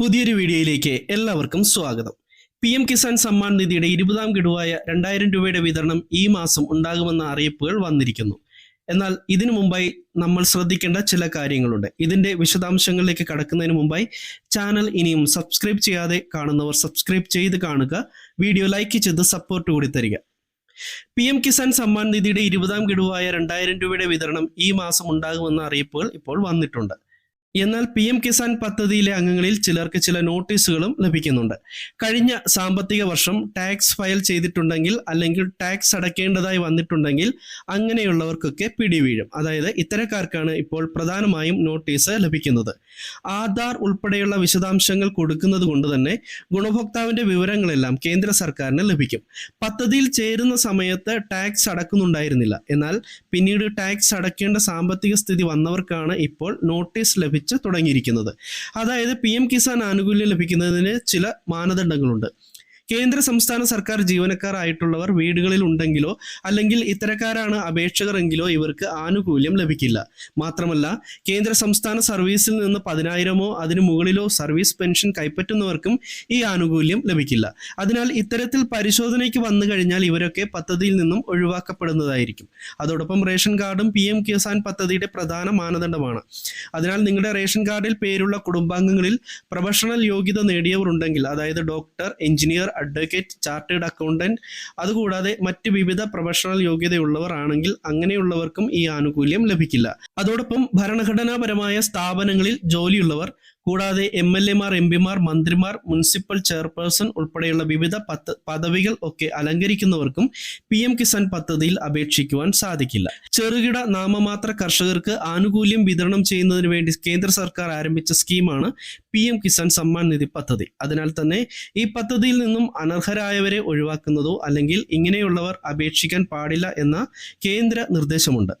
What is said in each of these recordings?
പുതിയൊരു വീഡിയോയിലേക്ക് എല്ലാവർക്കും സ്വാഗതം. പി എം കിസാൻ സമ്മാൻ നിധിയുടെ ഇരുപതാം ഗഡുവായ രണ്ടായിരം രൂപയുടെ വിതരണം ഈ മാസം ഉണ്ടാകുമെന്ന അറിയിപ്പുകൾ വന്നിരിക്കുന്നു. എന്നാൽ ഇതിനു മുമ്പായി നമ്മൾ ശ്രദ്ധിക്കേണ്ട ചില കാര്യങ്ങളുണ്ട്. ഇതിന്റെ വിശദാംശങ്ങളിലേക്ക് കടക്കുന്നതിന് മുമ്പായി ചാനൽ ഇനിയും സബ്സ്ക്രൈബ് ചെയ്യാതെ കാണുന്നവർ സബ്സ്ക്രൈബ് ചെയ്ത് കാണുക വീഡിയോ ലൈക്ക് ചെയ്ത് സപ്പോർട്ട് കൂടി തരിക. പി എം കിസാൻ സമ്മാൻ നിധിയുടെ ഇരുപതാം ഗഡുവായ രണ്ടായിരം രൂപയുടെ വിതരണം ഈ മാസം ഉണ്ടാകുമെന്ന അറിയിപ്പുകൾ ഇപ്പോൾ വന്നിട്ടുണ്ട്. എന്നാൽ പി എം കിസാൻ പദ്ധതിയിലെ അംഗങ്ങളിൽ ചിലർക്ക് ചില നോട്ടീസുകളും ലഭിക്കുന്നുണ്ട്. കഴിഞ്ഞ സാമ്പത്തിക വർഷം ടാക്സ് ഫയൽ ചെയ്തിട്ടുണ്ടെങ്കിൽ അല്ലെങ്കിൽ ടാക്സ് അടക്കേണ്ടതായി വന്നിട്ടുണ്ടെങ്കിൽ അങ്ങനെയുള്ളവർക്കൊക്കെ പിടിവീഴും. അതായത് ഇത്തരക്കാർക്കാണ് ഇപ്പോൾ പ്രധാനമായും നോട്ടീസ് ലഭിക്കുന്നത്. ആധാർ ഉൾപ്പെടെയുള്ള വിശദാംശങ്ങൾ കൊടുക്കുന്നത് കൊണ്ട് തന്നെ ഗുണഭോക്താവിന്റെ വിവരങ്ങളെല്ലാം കേന്ദ്ര സർക്കാരിന് ലഭിക്കും. പദ്ധതിയിൽ ചേരുന്ന സമയത്ത് ടാക്സ് അടക്കുന്നുണ്ടായിരുന്നില്ല. എന്നാൽ പിന്നീട് ടാക്സ് അടക്കേണ്ട സാമ്പത്തിക സ്ഥിതി വന്നവർക്കാണ് ഇപ്പോൾ നോട്ടീസ് ലഭിച്ചു തുടങ്ങിയിരിക്കുന്നത്. അതായത് പി കിസാൻ ആനുകൂല്യം ലഭിക്കുന്നതിന് ചില മാനദണ്ഡങ്ങളുണ്ട്. കേന്ദ്ര സംസ്ഥാന സർക്കാർ ജീവനക്കാർ ആയിട്ടുള്ളവർ വീടുകളിൽ ഉണ്ടെങ്കിലോ അല്ലെങ്കിൽ ഇത്തരക്കാരാണ് അപേക്ഷകർ എങ്കിലോ ഇവർക്ക് ആനുകൂല്യം ലഭിക്കില്ല. മാത്രമല്ല കേന്ദ്ര സംസ്ഥാന സർവീസിൽ നിന്ന് പതിനായിരമോ അതിനു മുകളിലോ സർവീസ് പെൻഷൻ കൈപ്പറ്റുന്നവർക്കും ഈ ആനുകൂല്യം ലഭിക്കില്ല. അതിനാൽ ഇത്തരത്തിൽ പരിശോധനയ്ക്ക് വന്നു കഴിഞ്ഞാൽ ഇവരൊക്കെ പദ്ധതിയിൽ നിന്നും ഒഴിവാക്കപ്പെടുന്നതായിരിക്കും. അതോടൊപ്പം റേഷൻ കാർഡും പി എം കിസാൻ പദ്ധതിയുടെ പ്രധാന മാനദണ്ഡമാണ്. അതിനാൽ നിങ്ങളുടെ റേഷൻ കാർഡിൽ പേരുള്ള കുടുംബാംഗങ്ങളിൽ പ്രൊഫഷണൽ യോഗ്യത നേടിയവർ ഉണ്ടെങ്കിൽ അതായത് doctor engineer advocate chartered accountant അതുകൂടാതെ മറ്റ് വിവിധ പ്രൊഫഷണൽ യോഗ്യതയുള്ളവർ ആണെങ്കിൽ അങ്ങനെയുള്ളവർക്കും ഈ ആനുകൂല്യം ലഭിക്കില്ല. അതോടൊപ്പം ഭരണഘടനാപരമായ സ്ഥാപനങ്ങളിൽ ജോലിയുള്ളവർ കൂടാതെ എം എൽ എമാർ എം പിമാർ മന്ത്രിമാർ മുനിസിപ്പൽ ചെയർപേഴ്സൺ ഉൾപ്പെടെയുള്ള വിവിധ പത്ത് പദവികൾ ഒക്കെ അലങ്കരിക്കുന്നവർക്കും പി എം കിസാൻ പദ്ധതിയിൽ അപേക്ഷിക്കുവാൻ സാധിക്കില്ല. ചെറുകിട നാമമാത്ര കർഷകർക്ക് ആനുകൂല്യം വിതരണം ചെയ്യുന്നതിന് വേണ്ടി കേന്ദ്ര സർക്കാർ ആരംഭിച്ച സ്കീമാണ് പി എം കിസാൻ സമ്മാൻ നിധി പദ്ധതി. അതിനാൽ തന്നെ ഈ പദ്ധതിയിൽ നിന്നും അനർഹരായവരെ ഒഴിവാക്കുന്നതോ അല്ലെങ്കിൽ ഇങ്ങനെയുള്ളവർ അപേക്ഷിക്കാൻ പാടില്ല എന്ന കേന്ദ്ര നിർദ്ദേശമുണ്ട്.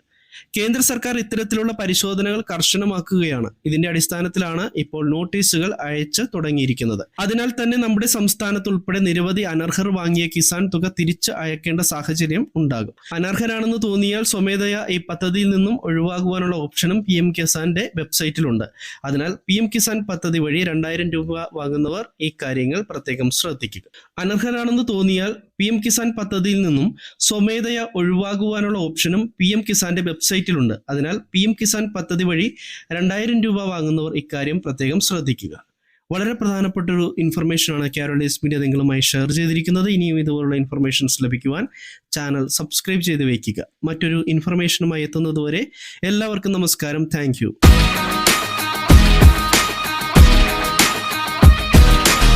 കേന്ദ്ര സർക്കാർ ഇത്തരത്തിലുള്ള പരിശോധനകൾ കർശനമാക്കുകയാണ്. ഇതിന്റെ അടിസ്ഥാനത്തിലാണ് ഇപ്പോൾ നോട്ടീസുകൾ അയച്ച് തുടങ്ങിയിരിക്കുന്നത്. അതിനാൽ തന്നെ നമ്മുടെ സംസ്ഥാനത്ത് ഉൾപ്പെടെ നിരവധി അനർഹർ വാങ്ങിയ കിസാൻ തുക തിരിച്ച് അയക്കേണ്ട സാഹചര്യം ഉണ്ടാകും. അനർഹരാണെന്ന് തോന്നിയാൽ സ്വമേധയാ ഈ പദ്ധതിയിൽ നിന്നും ഒഴിവാകുവാനുള്ള ഓപ്ഷനും പി എം കിസാന്റെ വെബ്സൈറ്റിലുണ്ട്. അതിനാൽ പി എം കിസാൻ പദ്ധതി വഴി രണ്ടായിരം രൂപ വാങ്ങുന്നവർ ഈ കാര്യങ്ങൾ പ്രത്യേകം ശ്രദ്ധിക്കുക. അനർഹരാണെന്ന് തോന്നിയാൽ പി എം കിസാൻ പദ്ധതിയിൽ നിന്നും സ്വമേധയാ ഒഴിവാകുവാനുള്ള ഓപ്ഷനും പി എം കിസാന്റെ വെബ്സൈറ്റിലുണ്ട്. അതിനാൽ പി എം കിസാൻ പദ്ധതി വഴി രണ്ടായിരം രൂപ വാങ്ങുന്നവർ ഇക്കാര്യം പ്രത്യേകം ശ്രദ്ധിക്കുക. വളരെ പ്രധാനപ്പെട്ട ഒരു ഇൻഫർമേഷനാണ് കേരളീസ് മീഡിയ നിങ്ങളുമായി ഷെയർ ചെയ്തിരിക്കുന്നത്. ഇനിയും ഇതുപോലുള്ള ഇൻഫർമേഷൻസ് ലഭിക്കുവാൻ ചാനൽ സബ്സ്ക്രൈബ് ചെയ്ത് വയ്ക്കുക മറ്റൊരു ഇൻഫർമേഷനുമായി എത്തുന്നതുവരെ എല്ലാവർക്കും നമസ്കാരം. താങ്ക്